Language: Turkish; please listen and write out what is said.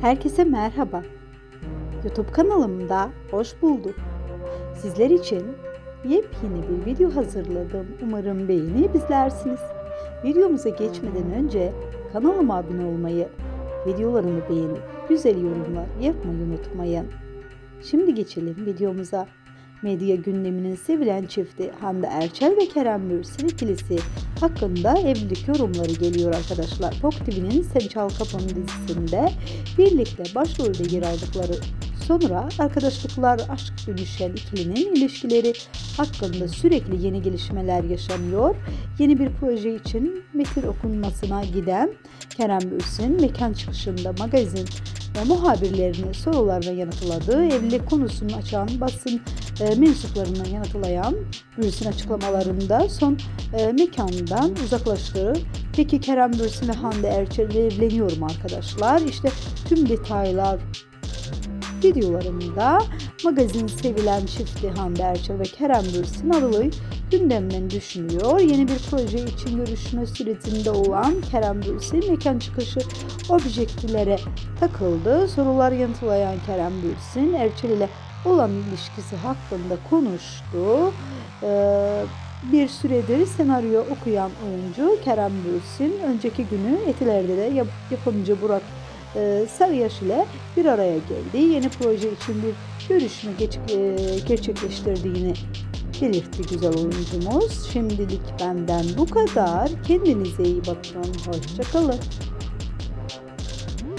Herkese merhaba. YouTube kanalımda hoş bulduk. Sizler için yepyeni bir video hazırladım. Umarım beğenip izlersiniz. Videomuza geçmeden önce kanalıma abone olmayı, videolarımı beğenip güzel yorumlar yapmayı unutmayın. Şimdi geçelim videomuza. Medya gündeminin sevilen çifti Hande Erçel ve Kerem Bürsin ikilisi hakkında evlilik yorumları geliyor arkadaşlar. Pop TV'nin Sev Çal Kapım dizisinde birlikte başrolde yer aldıkları sonra arkadaşlıklar aşk düşen ikilinin ilişkileri hakkında sürekli yeni gelişmeler yaşanıyor. Yeni bir proje için metin okunmasına giden Kerem Bürsin mekan çıkışında magazin ve muhabirlerine sorularına yanıtladığı evlilik konusunu açan basın e, mensuplarına yanıtlayan Bürsin açıklamalarında son e, mekandan uzaklaştığı Peki Kerem Bürsin ve Hande Erçel evleniyor mu arkadaşlar? İşte tüm detaylar videolarımda magazin sevilen çifti Hande Erçel ve Kerem Bürsin ayrılığı gündemden düşünüyor. Yeni bir proje için görüşme sürecinde olan Kerem Bürsin mekan çıkışı objektiflere takıldı. Sorular yanıtlayan Kerem Bürsin Erçel ile olan ilişkisi hakkında konuştu. Ee, bir süredir senaryo okuyan oyuncu Kerem Bürsin önceki günü Etiler'de de yap- yapımcı Burak e, Sarıyaş ile bir araya geldi. Yeni proje için bir görüşme gerçekleştirdiğini belirtti güzel oyuncumuz. Şimdilik benden bu kadar. Kendinize iyi bakın. Hoşçakalın.